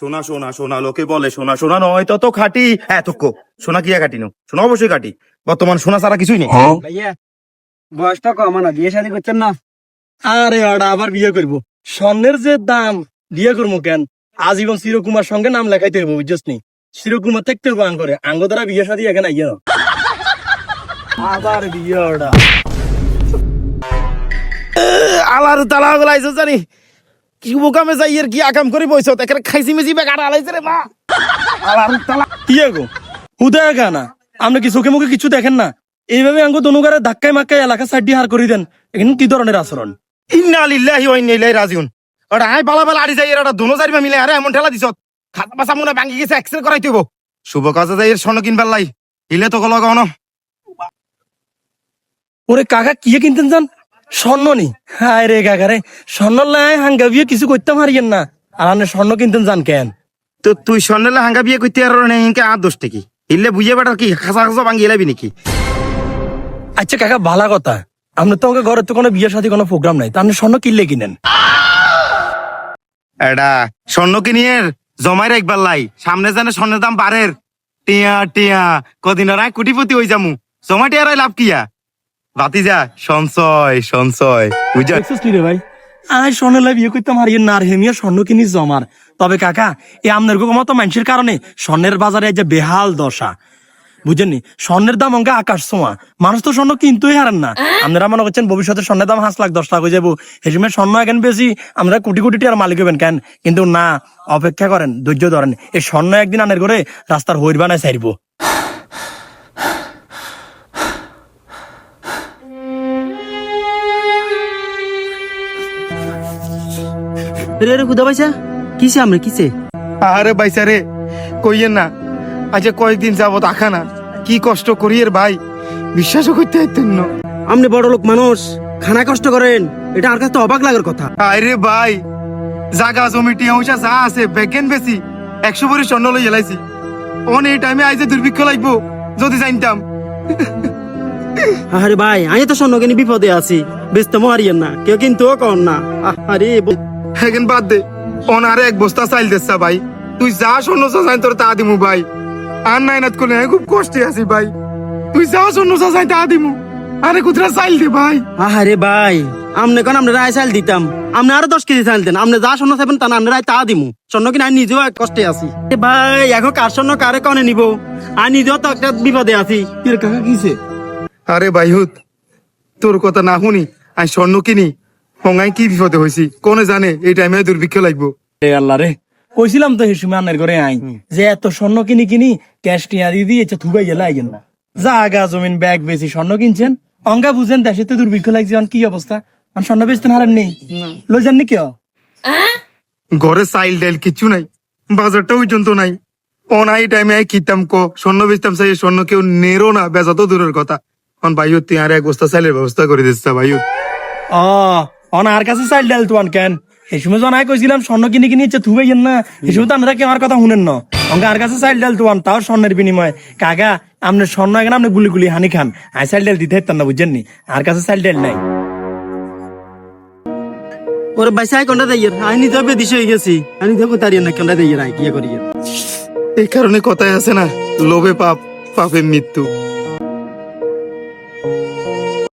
সোনা সোনা সোনা লোকে বলে সোনা সোনা নয় তত খাটি। হ্যাঁ তো সোনা কি খাটি নো সোনা অবশ্যই খাটি। বর্তমান সোনা ছাড়া কিছুই নেই। ভাইয়া বয়সটা কম না বিয়ে শাদী করছেন না? আরে ওটা আবার বিয়ে করব। স্বর্ণের যে দাম বিয়ে করব কেন? আজীবন চিরকুমার সঙ্গে নাম লেখাইতে হইব বুঝছিস নি? চিরকুমার থাকতে হইব আং করে আঙ্গ দ্বারা বিয়ে শাদী এখানে আইয়া। আবার বিয়ে ওটা আলার তালা গলাইছো জানি। কি বোকামে যাই এর কি আকাম করে বইছো? এখানে খাইছি মেজি বেগার আলাইছে রে মা। কি গো? হুদা গানা আপনি কি চোখে মুখে কিছু দেখেন না? এইভাবে আঙ্গ দনুগারে ধাক্কায় মাক্কায় এলাকা সাইড হার করে দেন। এখানে কি ধরনের আচরণ? ইন্না লিল্লাহি ওয়া ইন্না ইলাইহি রাজিউন। ওটা আই বালা বালা আড়ি যাই এরা দোনো চারিবা মিলে আরে এমন ঠেলা দিছত। খাতা পাসা মনে ভাঙ্গি গেছে এক্সরে করাইতে হইব। শুভ কাজে যাই এর স্বর্ণ কিনবার লাই। ইলে তো কল গাও ওরে কাকা কি কিনতেন যান স্বর্ণ নি হায় রে কাকা রে স্বর্ণ লাই হাঙ্গা বিয়ে কিছু করতে পারিয়েন না। আর আপনি স্বর্ণ কিনতেন যান কেন? তো তুই স্বর্ণেলে হাঙ্গা বিয়ে করতে আর না ইনকে আর দোষটা কি ইলে বুঝে বেটার কি খাসা খাসা ভাঙ্গি এলাবি নাকি? আচ্ছা কাকা ভালা কথা। আপনি তো আমাকে ঘরে তো কোনো বিয়ের সাথে কোনো প্রোগ্রাম নাই তা আপনি স্বর্ণ কিনলে কিনেন? এটা স্বর্ণ কিনিয়ের জমাই রাখবার লাই সামনে জানে স্বর্ণের দাম বাড়ের। টিয়া টিয়া কদিন আর কোটিপতি হই যামু। জমা টিয়ার আয় লাভ কিয়া? যা সঞ্চয় সঞ্চয়। বিয়ে করতে পারিয়েন না আর হেমিয়া স্বর্ণ কিনিস জমার। তবে কাকা এই আপনার মতো মানুষের কারণে স্বর্ণের বাজারে যে বেহাল দশা। বুঝেননি? স্বর্ণের দাম অঙ্কে আকাশ ছোঁয়া। মানুষ তো স্বর্ণ কিনতেই হারেন না। আপনারা মনে করছেন ভবিষ্যতে স্বর্ণের দাম হাঁস লাখ, দশ লাখ হয়ে যাব। এই সময় স্বর্ণ এখন বেশি, আমরা কোটি কোটি টাকার মালিক হবেন কেন? কিন্তু না, অপেক্ষা করেন, ধৈর্য ধরেন। এই স্বর্ণ একদিন আনের করে রাস্তার হইর বানায় চাইব রে রে খুদা পাইছা কিসে আমরা কিসে? আরে বাইসা রে কইয়েন না আচ্ছা কয়েকদিন যাবত আখা না কি কষ্ট করি এর ভাই বিশ্বাসও করতে পারতেন না। আপনি বড় লোক মানুষ খানা কষ্ট করেন এটা আর কাছে তো অবাক লাগার কথা। আরে ভাই জাগা জমি টিয়া যা আছে বেশি একশো ভরি স্বর্ণ লই এলাইছি অন এই টাইমে আইজে দুর্ভিক্ষ লাগবো যদি জানতাম। আরে ভাই আমি তো কিনে বিপদে আছি। ব্যস্ত মারিয়েন না কেউ কিন্তু কর না। আরে বাদ দে। এক বস্তা চাইল দেসা ভাই। তুই যা স্বর্ণ চাই তোর তা দিমু ভাই। আর নাই নাত কোনে খুব কষ্টে আছি ভাই। তুই যা স্বর্ণ চাই তা দিমু। আরে কুতরা চাইল দে ভাই। আরে ভাই আমনে কোন আমরা রায় চাল দিতাম। আপনি আরও দশ কেজি চাইল দেন। আপনি যা স্বর্ণ চাইবেন তা না আমরা রায় তা দিমু। স্বর্ণ কিনে আমি নিজেও এক কষ্টে আছি। এ ভাই এখন কার স্বর্ণ কারে কনে নিব? আর নিজেও তো একটা বিপদে আছি। এর কাকা কিছে আরে বাইহুত তোর কথা না শুনি আই স্বর্ণ কিনি হঙ্গাই কি বিপদে হয়েছি কোনে জানে এই টাইমে দুর্ভিক্ষ লাগবো। আল্লাহ রে কইছিলাম তো হিসুমে আনের ঘরে আই যে এত স্বর্ণ কিনি কিনি ক্যাশ টিয়া দিয়ে দিয়েছে থুবাই গেলে আইগেন না জাগা জমিন ব্যাগ বেশি স্বর্ণ কিনছেন অঙ্গা বুঝেন দেশে তো দুর্ভিক্ষ লাগছে কি অবস্থা? এখন স্বর্ণ বেচতে হারেন নেই। লই যাননি কেউ? ঘরে চাইল ডাইল কিচ্ছু নাই বাজারটা পর্যন্ত নাই। অনাই টাইমে আই কিতাম কো স্বর্ণ বেচতাম চাই স্বর্ণ কেউ নেরো না বেচা তো দূরের কথা। অন তুই আর এক বস্তা চাইলের ব্যবস্থা করে দিচ্ছা ভাইহুত ও অন আর কাছে চাইল ডাল তো কেন? এই সময় যখন কইছিলাম স্বর্ণ কিনে কিনে ইচ্ছে থুবাই না। এই সময় তো আমরা কেউ আমার কথা শুনেন না। অঙ্গা আর কাছে চাইল ডাল তো তাও স্বর্ণের বিনিময়। কাকা আপনি স্বর্ণ এখন আপনি গুলি গুলি হানি খান। আই চাইল ডাল দিতে পারতাম না বুঝছেন নি? আর কাছে চাইল ডাল নাই। ওরে ভাই সাই কোনটা আমি নিজেও বেদিস হয়ে গেছি। আমি দেখো না কোনটা রাই কি করি এই কারণে কথায় আছে না লোভে পাপ পাপে মৃত্যু।